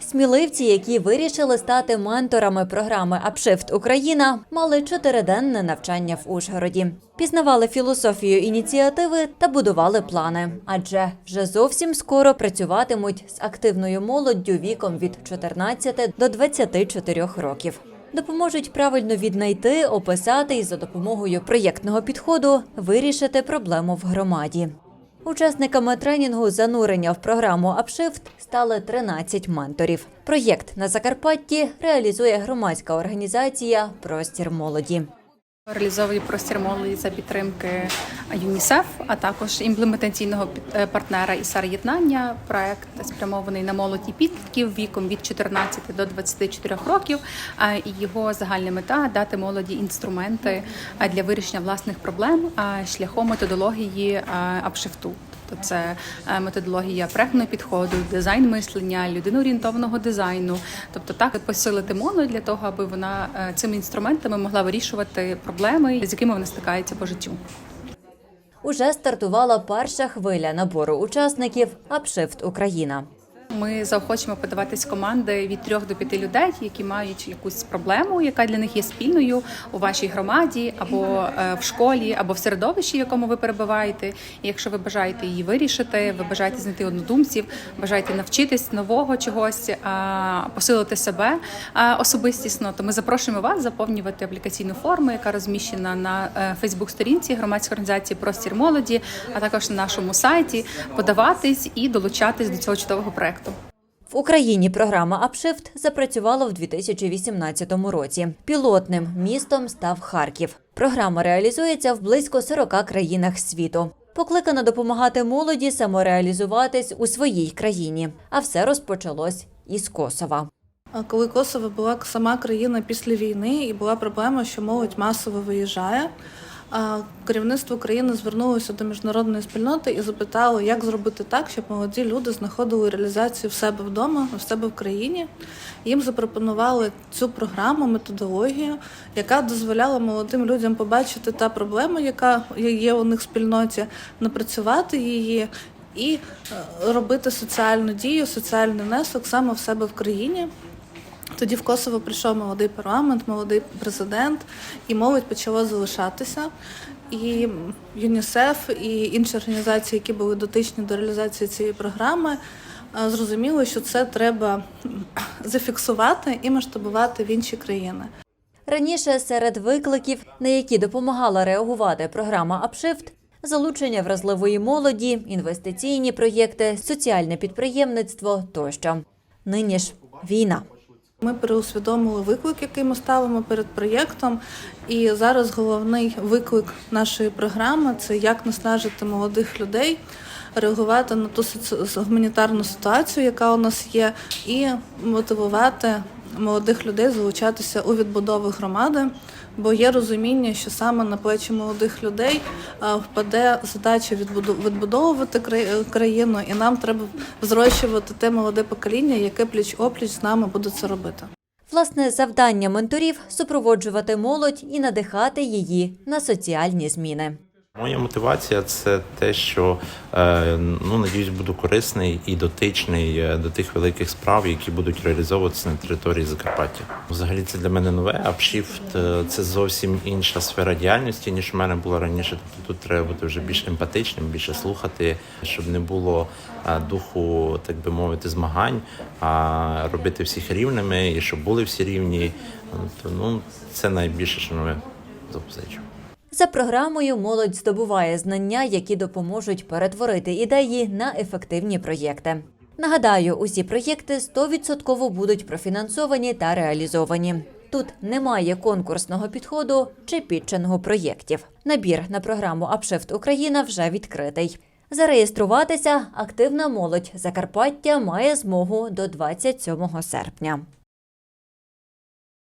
Сміливці, які вирішили стати менторами програми Апшифт Україна, мали чотириденне навчання в Ужгороді. Пізнавали філософію ініціативи та будували плани, адже вже зовсім скоро працюватимуть з активною молоддю віком від 14 до 24 років. Допоможуть правильно віднайти, описати і за допомогою проєктного підходу вирішити проблему в громаді. Учасниками тренінгу занурення в програму Апшифт стали 13 менторів. Проєкт на Закарпатті реалізує громадська організація Простір молоді. Реалізовує простір молоді за підтримки ЮНІСЕФ, а також імплементаційного е, партнера ІСАР єднання. Проект спрямований на молодь і підлітків віком від 14 до 24 років. І його загальна мета дати молоді інструменти для вирішення власних проблем шляхом методології а, апшифту. Тобто це е, методологія проектного підходу, дизайн мислення, людиноорієнтованого дизайну. Тобто так посилити моно для того, аби вона е, цими інструментами могла вирішувати проблеми, з якими вона стикається по життю. Уже стартувала перша хвиля набору учасників Апшифт Україна. Ми заохочуємо подаватись команди від трьох до п'яти людей, які мають якусь проблему, яка для них є спільною у вашій громаді, або е, в школі, або в середовищі, в якому ви перебуваєте. І якщо ви бажаєте її вирішити, ви бажаєте знайти однодумців, бажаєте навчитись нового чогось, посилити себе особистісно, то ми запрошуємо вас заповнювати аплікаційну форму, яка розміщена на Фейсбук-сторінці громадської організації Простір молоді, а також на нашому сайті, подаватись і долучатись до цього чудового проекту. В Україні програма Апшифт запрацювала в 2018 році. Пілотним містом став Харків. Програма реалізується в близько 40 країнах світу. Покликана допомагати молоді самореалізуватись у своїй країні. А все розпочалось із Косова. Коли Косово була сама країна після війни, і була проблема, що молодь масово виїжджає. Керівництво країни звернулося до міжнародної спільноти і запитало, як зробити так, щоб молоді люди знаходили реалізацію в себе вдома, в себе в країні. Їм запропонували цю програму, методологію, яка дозволяла молодим людям побачити та проблему, яка є у них в спільноті, напрацювати її і е, робити соціальну дію, соціальний внесок саме в себе в країні. Тоді в Косово прийшов молодий парламент, молодий президент, і молодь почала залишатися. І ЮНІСЕФ і інші організації, які були дотичні до реалізації цієї програми, е, зрозуміли, що це треба зафіксувати і масштабувати в інші країни. Раніше серед викликів, на які допомагала реагувати програма Апшифт, залучення вразливої молоді, інвестиційні проєкти, соціальне підприємництво тощо. Нині ж війна. Ми переусвідомили виклик, який ми ставимо перед проєктом. І зараз головний виклик нашої програми це як наснажити молодих людей, реагувати на ту гуманітарну ситуацію, яка у нас є, і мотивувати молодих людей залучатися у відбудову громади. Бо є розуміння, що саме на плечі молодих людей впаде задача відбудовувати країну, і нам треба зрощувати те молоде покоління, яке пліч опліч з нами буде це робити. Власне завдання менторів супроводжувати молодь і надихати її на соціальні зміни. Моя мотивація це те, що е, ну надіюсь, буду корисний і дотичний е, до тих великих справ, які будуть реалізовуватися на території Закарпаття. Взагалі це для мене нове. Апшіфт це зовсім інша сфера діяльності, ніж в мене була раніше. Тобто тут треба бути вже більш емпатичним, більше слухати, щоб не було е, духу, так би мовити, змагань, а робити всіх рівними і щоб були всі рівні. От, Ну це найбільше, що нове запозичу. За програмою молодь здобуває знання, які допоможуть перетворити ідеї на ефективні проєкти. Нагадаю, усі проєкти 100% будуть профінансовані та реалізовані. Тут немає конкурсного підходу чи підчингу проєктів. Набір на програму Апшифт Україна вже відкритий. Зареєструватися активна молодь Закарпаття має змогу до 27 серпня.